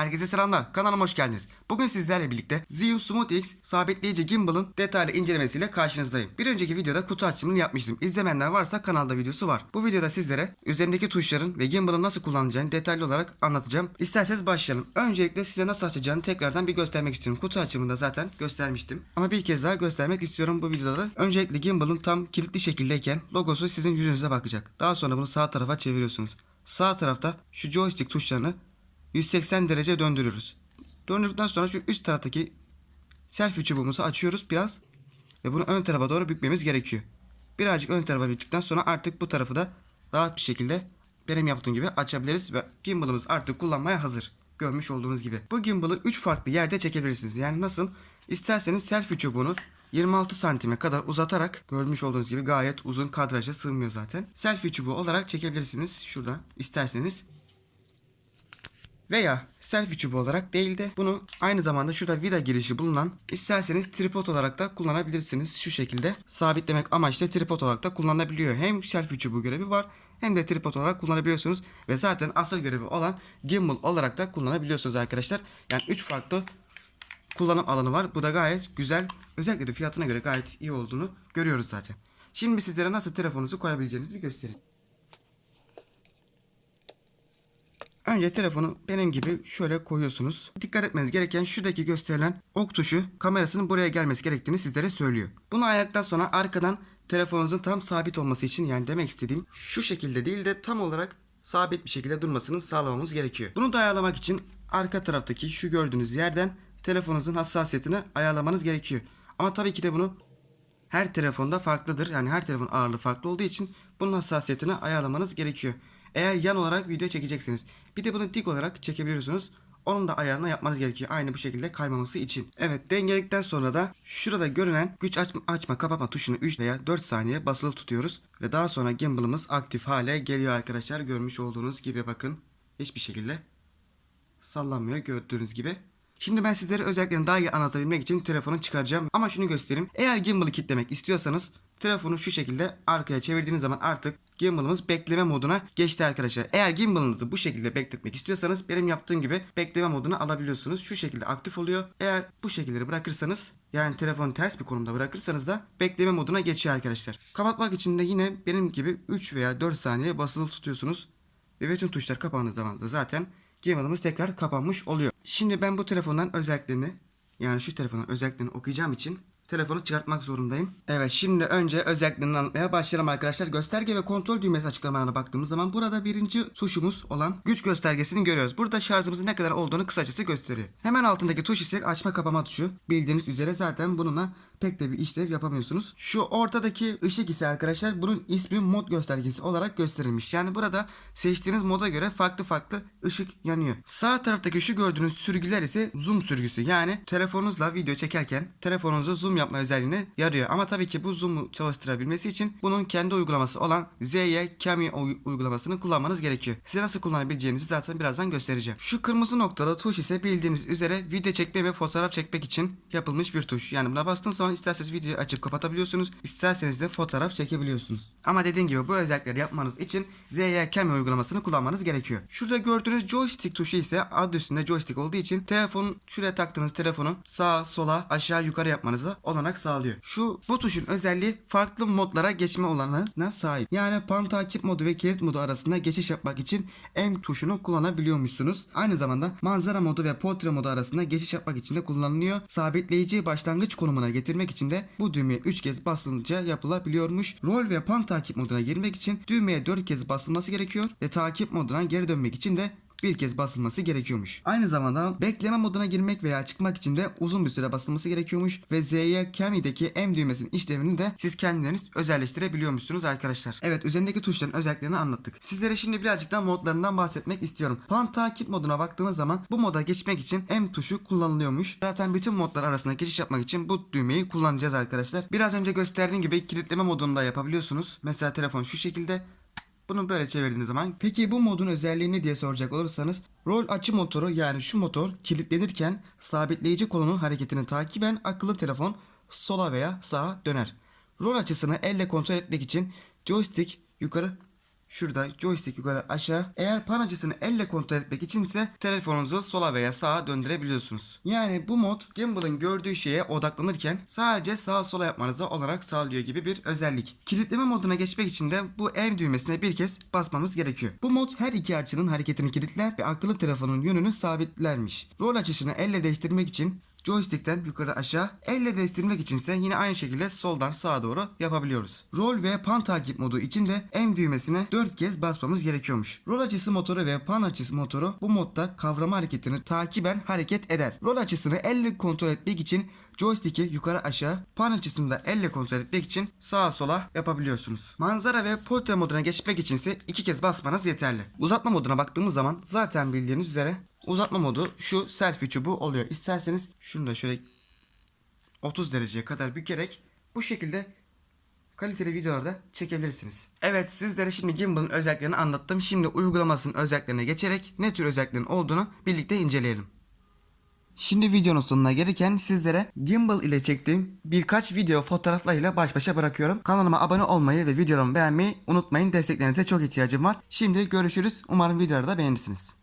Herkese selamlar. Kanalıma hoş geldiniz. Bugün sizlerle birlikte Zhou Smooth X sabitleyici gimbal'ın detaylı incelemesiyle karşınızdayım. Bir önceki videoda kutu açılımını yapmıştım. İzlemeyenler varsa kanalda videosu var. Bu videoda sizlere üzerindeki tuşların ve gimbal'ın nasıl kullanılacağını detaylı olarak anlatacağım. İsterseniz başlayalım. Öncelikle size nasıl açacağını tekrardan bir göstermek istiyorum. Kutu açılımında zaten göstermiştim. Ama bir kez daha göstermek istiyorum bu videoda da. Öncelikle gimbal'ın tam kilitli şekildeyken logosu sizin yüzünüze bakacak. Daha sonra bunu sağ tarafa çeviriyorsunuz. Sağ tarafta şu joystick tuşlarını 180 derece döndürüyoruz. Döndürdükten sonra şu üst taraftaki selfie çubuğumuzu açıyoruz biraz ve bunu ön tarafa doğru bükmemiz gerekiyor. Birazcık ön tarafa büktükten sonra artık bu tarafı da rahat bir şekilde benim yaptığım gibi açabiliriz ve gimbal'ımız artık kullanmaya hazır. Görmüş olduğunuz gibi. Bu gimbal'ı 3 farklı yerde çekebilirsiniz. Yani nasıl? İsterseniz selfie çubuğunu 26 santime kadar uzatarak görmüş olduğunuz gibi gayet uzun kadraja sığmıyor zaten. Selfie çubuğu olarak çekebilirsiniz şuradan isterseniz. Veya selfie çubuğu olarak değil de bunu aynı zamanda şurada vida girişi bulunan isterseniz tripod olarak da kullanabilirsiniz. Şu şekilde sabitlemek amaçlı tripod olarak da kullanılabiliyor. Hem selfie çubuğu görevi var hem de tripod olarak kullanabiliyorsunuz. Ve zaten asıl görevi olan gimbal olarak da kullanabiliyorsunuz arkadaşlar. Yani 3 farklı kullanım alanı var. Bu da gayet güzel. Özellikle de fiyatına göre gayet iyi olduğunu görüyoruz zaten. Şimdi sizlere nasıl telefonunuzu koyabileceğinizi bir göstereyim. Önce telefonu benim gibi şöyle koyuyorsunuz. Dikkat etmeniz gereken şuradaki gösterilen ok tuşu kamerasının buraya gelmesi gerektiğini sizlere söylüyor. Bunu ayaktan sonra arkadan telefonunuzun tam sabit olması için yani demek istediğim şu şekilde değil de tam olarak sabit bir şekilde durmasını sağlamamız gerekiyor. Bunu da ayarlamak için arka taraftaki şu gördüğünüz yerden telefonunuzun hassasiyetini ayarlamanız gerekiyor. Ama tabii ki de bunu her telefonda farklıdır. Yani her telefon ağırlığı farklı olduğu için bunun hassasiyetini ayarlamanız gerekiyor. Eğer yan olarak video çekeceksiniz. Bir de bunu dik olarak çekebiliyorsunuz. Onun da ayarını yapmanız gerekiyor. Aynı bu şekilde kaymaması için. Evet dengeledikten sonra da şurada görünen güç açma, açma kapatma tuşunu 3 veya 4 saniye basılı tutuyoruz. Ve daha sonra gimbal'ımız aktif hale geliyor arkadaşlar. Görmüş olduğunuz gibi bakın. Hiçbir şekilde sallanmıyor gördüğünüz gibi. Şimdi ben sizlere özelliklerini daha iyi anlatabilmek için telefonu çıkaracağım. Ama şunu göstereyim. Eğer gimbal'ı kilitlemek istiyorsanız telefonu şu şekilde arkaya çevirdiğiniz zaman artık gimbal'ımız bekleme moduna geçti arkadaşlar. Eğer gimbal'ınızı bu şekilde bekletmek istiyorsanız benim yaptığım gibi bekleme moduna alabiliyorsunuz. Şu şekilde aktif oluyor. Eğer bu şekilleri bırakırsanız yani telefonu ters bir konumda bırakırsanız da bekleme moduna geçiyor arkadaşlar. Kapatmak için de yine benim gibi 3 veya 4 saniye basılı tutuyorsunuz. Ve bütün tuşlar kapandığı zaman da zaten gimbal'ımız tekrar kapanmış oluyor. Şimdi ben bu telefondan özelliklerini yani şu telefonun özelliklerini okuyacağım için telefonu çıkartmak zorundayım. Evet şimdi önce özelliklerini anlatmaya başlayalım arkadaşlar. Gösterge ve kontrol düğmesi açıklamalarına baktığımız zaman burada birinci tuşumuz olan güç göstergesini görüyoruz. Burada şarjımızın ne kadar olduğunu kısacası gösteriyor. Hemen altındaki tuş ise açma kapama tuşu. Bildiğiniz üzere zaten bununla pek de bir işlev yapamıyorsunuz. Şu ortadaki ışık ise arkadaşlar bunun ismi mod göstergesi olarak gösterilmiş. Yani burada seçtiğiniz moda göre farklı farklı ışık yanıyor. Sağ taraftaki şu gördüğünüz sürgüler ise zoom sürgüsü. Yani telefonunuzla video çekerken telefonunuzu zoom yapma özelliğine yarıyor. Ama tabii ki bu zoom'u çalıştırabilmesi için bunun kendi uygulaması olan ZY Cami uygulamasını kullanmanız gerekiyor. Size nasıl kullanabileceğinizi zaten birazdan göstereceğim. Şu kırmızı noktalı tuş ise bildiğiniz üzere video çekme ve fotoğraf çekmek için yapılmış bir tuş. Yani buna bastığınız zaman isterseniz videoyu açıp kapatabiliyorsunuz. isterseniz de fotoğraf çekebiliyorsunuz. Ama dediğim gibi bu özellikleri yapmanız için ZY Cami uygulamasını kullanmanız gerekiyor. Şurada gördüğünüz joystick tuşu ise adı üstünde joystick olduğu için telefonun şuraya taktığınız telefonu sağa sola aşağı yukarı yapmanıza olanak sağlıyor. Şu bu tuşun özelliği farklı modlara geçme olanına sahip. Yani pan takip modu ve kilit modu arasında geçiş yapmak için M tuşunu kullanabiliyormuşsunuz. Aynı zamanda manzara modu ve portre modu arasında geçiş yapmak için de kullanılıyor. Sabitleyici başlangıç konumuna getirmek için de bu düğmeye 3 kez basınca yapılabiliyormuş. Rol ve pan takip moduna girmek için düğmeye 4 kez basılması gerekiyor ve takip moduna geri dönmek için de bir kez basılması gerekiyormuş. Aynı zamanda bekleme moduna girmek veya çıkmak için de uzun bir süre basılması gerekiyormuş ve Z'ye Cami'deki M düğmesinin işlevini de siz kendileriniz özelleştirebiliyormuşsunuz arkadaşlar. Evet üzerindeki tuşların özelliklerini anlattık. Sizlere şimdi birazcık daha modlarından bahsetmek istiyorum. Pan takip moduna baktığınız zaman bu moda geçmek için M tuşu kullanılıyormuş. Zaten bütün modlar arasında geçiş yapmak için bu düğmeyi kullanacağız arkadaşlar. Biraz önce gösterdiğim gibi kilitleme modunda yapabiliyorsunuz. Mesela telefon şu şekilde bunu böyle çevirdiğiniz zaman peki bu modun özelliği diye soracak olursanız rol açı motoru yani şu motor kilitlenirken sabitleyici kolunun hareketini takiben akıllı telefon sola veya sağa döner. Rol açısını elle kontrol etmek için joystick yukarı Şurada joystick yukarı aşağı. Eğer pan açısını elle kontrol etmek içinse telefonunuzu sola veya sağa döndürebiliyorsunuz. Yani bu mod gimbal'ın gördüğü şeye odaklanırken sadece sağa sola yapmanıza olanak sağlıyor gibi bir özellik. Kilitleme moduna geçmek için de bu M düğmesine bir kez basmamız gerekiyor. Bu mod her iki açının hareketini kilitler ve akıllı telefonun yönünü sabitlermiş. Rol açısını elle değiştirmek için Joystick'ten yukarı aşağı, elle değiştirmek içinse yine aynı şekilde soldan sağa doğru yapabiliyoruz. Rol ve pan takip modu için de M düğmesine 4 kez basmamız gerekiyormuş. Rol açısı motoru ve pan açısı motoru bu modda kavrama hareketini takiben hareket eder. Rol açısını elle kontrol etmek için joystick'i yukarı aşağı, pan açısını da elle kontrol etmek için sağa sola yapabiliyorsunuz. Manzara ve portre moduna geçmek içinse iki kez basmanız yeterli. Uzatma moduna baktığımız zaman zaten bildiğiniz üzere uzatma modu şu selfie çubuğu oluyor. İsterseniz şunu da şöyle 30 dereceye kadar bükerek bu şekilde kaliteli videolarda çekebilirsiniz. Evet sizlere şimdi gimbal'ın özelliklerini anlattım. Şimdi uygulamasının özelliklerine geçerek ne tür özelliklerin olduğunu birlikte inceleyelim. Şimdi videonun sonuna gelirken sizlere gimbal ile çektiğim birkaç video fotoğraflarıyla baş başa bırakıyorum. Kanalıma abone olmayı ve videolarımı beğenmeyi unutmayın. Desteklerinize çok ihtiyacım var. Şimdi görüşürüz. Umarım videoları da beğenirsiniz.